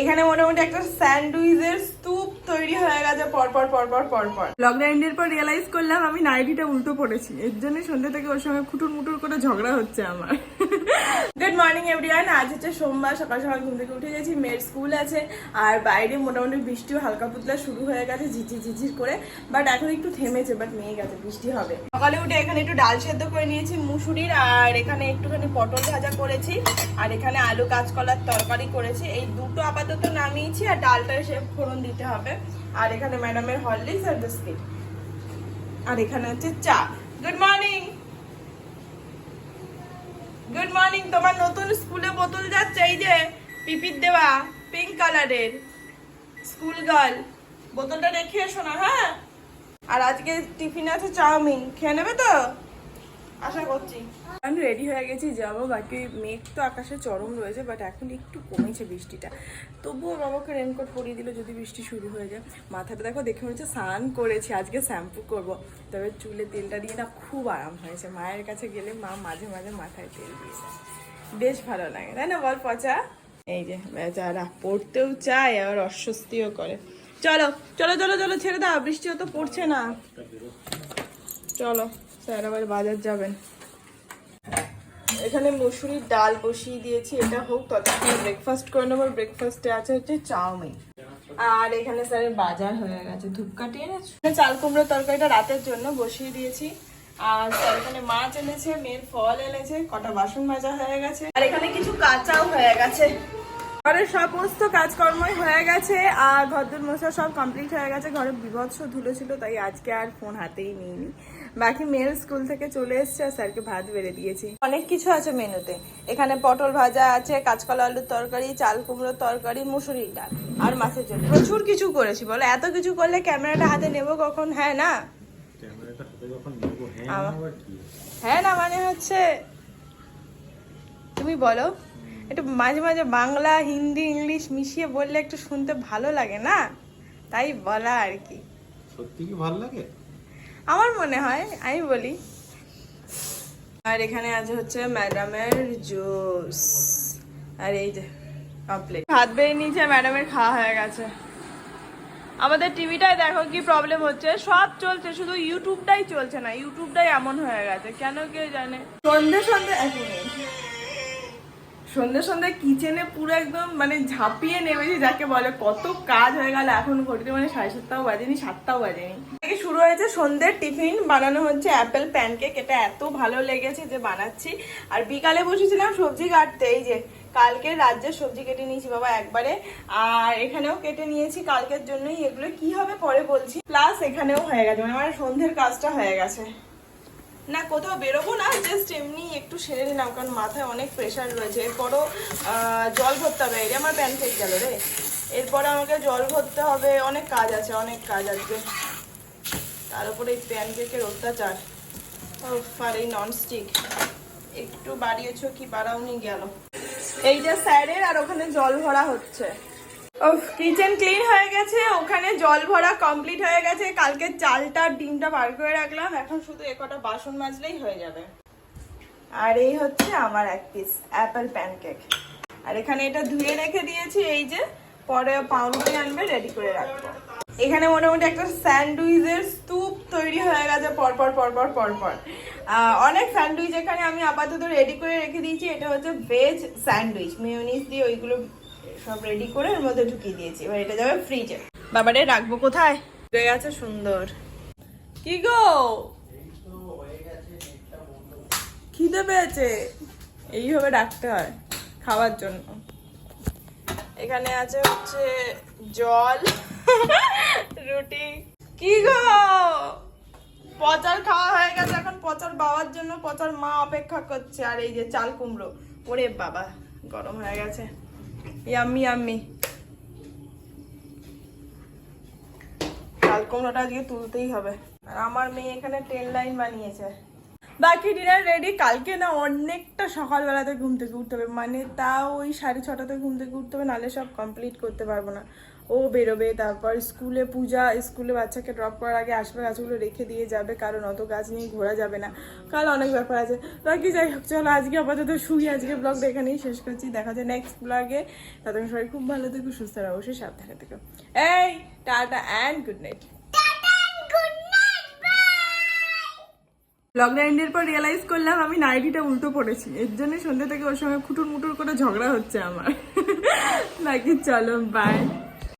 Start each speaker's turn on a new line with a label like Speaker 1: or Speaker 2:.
Speaker 1: এখানে মোটামুটি একটা স্যান্ডউইচের স্তূপ তৈরি হয়ে গেছে পরপর পরপর পরপর পর পর পর। লকডাউনের পর রিয়েলাইজ করলাম আমি নাইটিটা উল্টো পড়েছি এর জন্য সন্ধ্যে থেকে ওর সঙ্গে খুটুর মুটুর করে ঝগড়া হচ্ছে আমার। গুড মর্নিং এভরিওয়ান আজ হচ্ছে সোমবার, সকাল সকাল ঘুম থেকে উঠে গেছি, মেয়ের স্কুল আছে, আর বাইরে মোটামুটি বৃষ্টিও হালকা পুতলা শুরু হয়ে গেছে ঝিঝি ঝিঝির করে বাট এখন একটু থেমেছে বাট মেয়ে গেছে, বৃষ্টি হবে। সকালে উঠে এখানে একটু ডাল সেদ্ধ করে নিয়েছি, মুসুরির, আর এখানে একটুখানি পটল ভাজা করেছি, আর এখানে আলু কাঁচকলার তরকারি করেছি। এই দুটো আপাতত নামিয়েছি, আর ডালটা সে ফোড়ন দিতে হবে। আর এখানে ম্যাডামের হরলিক্স আর বিস্কিট। আর এখানে হচ্ছে চা। গুড মর্নিং গুড মর্নিং তোমার নতুন স্কুলে বোতল যাচ্ছে, এই যে পিপির দেওয়া পিঙ্ক কালারের স্কুল গার্ল বোতলটা রেখে এসো না হ্যাঁ? আর আজকে টিফিন আছে চাউমিন, খেয়ে নেবে তো? আশা করছি। আমি রেডি হয়ে গেছি, যাব। বাকি মেঘ তো আকাশে চরম রয়েছে বাট এখন একটু কমেছে বৃষ্টিটা। তবুও বাবাকে রেনকোট পরিয়ে দিল যদি বৃষ্টি শুরু হয়ে যায়। মাথাটা দেখো, দেখে মনে হচ্ছে স্নান করেছি, আজকে শ্যাম্পু করব। তবে চুলে তেলটা দিয়ে না খুব আরাম হয়েছে। মায়ের কাছে গেলে মা মাঝে মাঝে মাথায় তেল দিয়ে দেয়। বেশ ভালো লাগে, তাই না বল পচা? এই যে, বেচারা পড়তেও চায়, আবার অস্বস্তিও করে। চলো চলো চলো চলো, ছেড়ে দাও বৃষ্টিও তো পড়ছে না। চলো। স্যার, আবার বাজার যাবেন। এখানে ডাল বসিয়ে দিয়েছি, এটা হোক, ততক্ষণ ব্রেকফাস্ট করে নেব। ব্রেকফাস্টে আছে হচ্ছে চাউমিন। আর এখানে স্যারের বাজার হয়ে গেছে। ধূপকাঠি এনেছো? চাল কুমড়োর তরকারিটা রাতের জন্য বসিয়ে দিয়েছি। আর স্যার, এখানে মাছ এনেছে, মেয়ের ফল এনেছে, কটা বাসন মাজা হয়ে গেছে। আর এখানে কিছু কাঁচাও হয়ে গেছে। ঘরের সমস্ত কাজকর্মই হয়ে গেছে আর ঘরদুর মশা সব কমপ্লিট হয়ে গেছে। ঘরে বিভৎস ধুলো ছিল তাই আজকে আর ফোন হাতেই নিইনি। বাকি মেয়ের স্কুল থেকে চলে এসছে আর স্যারকে ভাত বেড়ে দিয়েছি। অনেক কিছু আছে মেনুতে। এখানে পটল ভাজা আছে কাঁচকলা আলুর তরকারি চাল কুমড়োর তরকারি মুসুরির ডাল আর মাছের ঝোল। প্রচুর কিছু করেছি বলো। এত কিছু করলে ক্যামেরাটা হাতে নেব কখন? হ্যাঁ না?
Speaker 2: হ্যাঁ
Speaker 1: হ্যাঁ না মানে হচ্ছে তুমি বলো। একটু মাঝে মাঝে বাংলা হিন্দি ইংলিশ মিশিয়ে বললে একটু শুনতে ভালো লাগে না? তাই বলা আর কি।
Speaker 2: সত্যি কি ভালো লাগে?
Speaker 1: আমার মনে হয় আমি বলি। আর এখানে আজ হচ্ছে ম্যাডামের জুস। আর এই যে কমপ্লিট ভাত বেড়ে নিয়েছে ম্যাডামের খাওয়া হয়ে গেছে। আমাদের টিভিটায় দেখো কি প্রবলেম হচ্ছে সব চলছে শুধু ইউটিউবটাই চলছে না ইউটিউবটাই এমন হয়ে গেছে কেন কেউ জানে? সন্ধে সন্ধে এক মিনিট। সন্ধে সন্ধে কিচেনে পুরো একদম মানে ঝাঁপিয়ে নেমেছি, যাকে বলে কত কাজ হয়ে গেল এখন ঘড়িতে মানে সাড়ে সাতটাও বাজেনি সাতটাও বাজেনি। থেকে শুরু হয়েছে সন্ধ্যের টিফিন, বানানো হচ্ছে অ্যাপেল প্যানকেক এটা এত ভালো লেগেছে যে বানাচ্ছি। আর বিকালে বসেছিলাম সবজি কাটতে, এই যে কালকে রাজ্যের সবজি কেটে নিয়েছি বাবা একবারে। আর এখানেও কেটে নিয়েছি, কালকের জন্যই এগুলো। কি হবে পরে বলছি। প্লাস এখানেও হয়ে গেছে মানে আমার সন্ধ্যের কাজটা হয়ে গেছে। না, কোথাও বেরোবো না জাস্ট এমনি একটু সেরে নিলাম, কারণ মাথায় অনেক প্রেশার রয়েছে। এরপরও জল ভরতে হবে রে আমার প্যান থেকে গেল রে। এরপরে আমাকে জল ভরতে হবে, অনেক কাজ আছে, অনেক কাজ আছে। তার উপরে এই প্যান কেকের অত্যাচার আর এই ননস্টিক একটু বাড়িয়েছো কি, বাড়াওনি গেল। এইটা স্যারের, আর ওখানে জল ভরা হচ্ছে। কিচেন ক্লিন হয়ে গেছে, ওখানে জল ভরা কমপ্লিট হয়ে গেছে। কালকে চালটা, ডিমটা বার করে রাখলাম, এখন শুধু এ কটা বাসন মাজলেই হয়ে যাবে। আর এই হচ্ছে আমার এক পিস অ্যাপেল প্যানকেক আর এখানে এটা ধুয়ে রেখে দিয়েছি, এই যে, পরে পাউরুটি আনবে রেডি করে রাখব। এখানে মোটামুটি একটা স্যান্ডউইচের স্তূপ তৈরি হয়ে গেছে, পরপর পরপর পরপর। অনেক স্যান্ডউইচ এখানে আমি আপাতত রেডি করে রেখে দিয়েছি, এটা হচ্ছে ভেজ স্যান্ডউইচ মেয়োনিজ দিয়ে ওইগুলো সব রেডি করে এর মধ্যে ঢুকিয়ে দিয়েছি। এবার এটা যাবে ফ্রিজে বাবারে, রাখব কোথায়? হয়ে গেছে সুন্দর। কি গো? খিদে পেয়েছে। এইভাবে ডাকতে হয় খাওয়ার জন্য। এখানে আছে হচ্ছে জল, রুটি। কি গো? পচার খাওয়া হয়ে গেছে এখন। পচার বাবার জন্য, পচার মা অপেক্ষা করছে। আর এই যে চাল কুমড়ো। ওরে বাবা, গরম হয়ে গেছে। ইয়াম্মি ইয়াম্মি চাল কুমড়োটা আজকে তুলতেই হবে। আর আমার মেয়ে এখানে ট্রেন লাইন বানিয়েছে। বাকি ডিনার রেডি কালকে না অনেকটা সকালবেলাতে ঘুম থেকে উঠতে হবে। মানে তাও ওই সাড়ে ছটাতে ঘুম থেকে উঠতে হবে, নাহলে সব কমপ্লিট করতে পারব না। ও বেরোবে তারপর স্কুলে পূজা স্কুলে বাচ্চাকে ড্রপ করার আগে আসবে গাছগুলো রেখে দিয়ে যাবে কারণ অত গাছ নিয়ে ঘোরা যাবে না। কাল অনেক ব্যাপার আছে। বাকি যাই হোক চলো আজকে আপাতত শুই আজকে ব্লগটা এখানেই শেষ করছি। দেখা যায় নেক্সট ব্লগে ততক্ষণ সবাই খুব ভালো থেকো সুস্থ আর অবশ্যই সাবধানে থেকো। এই tata and good night lockdown এন্ডের পর রিয়েলাইজ করলাম আমি নাইটিটা উল্টো পড়েছি এর জন্য সন্ধ্যে থেকে ওর সঙ্গে খুটুর মুটুর করে ঝগড়া হচ্ছে আমার। নাকি চলো বাই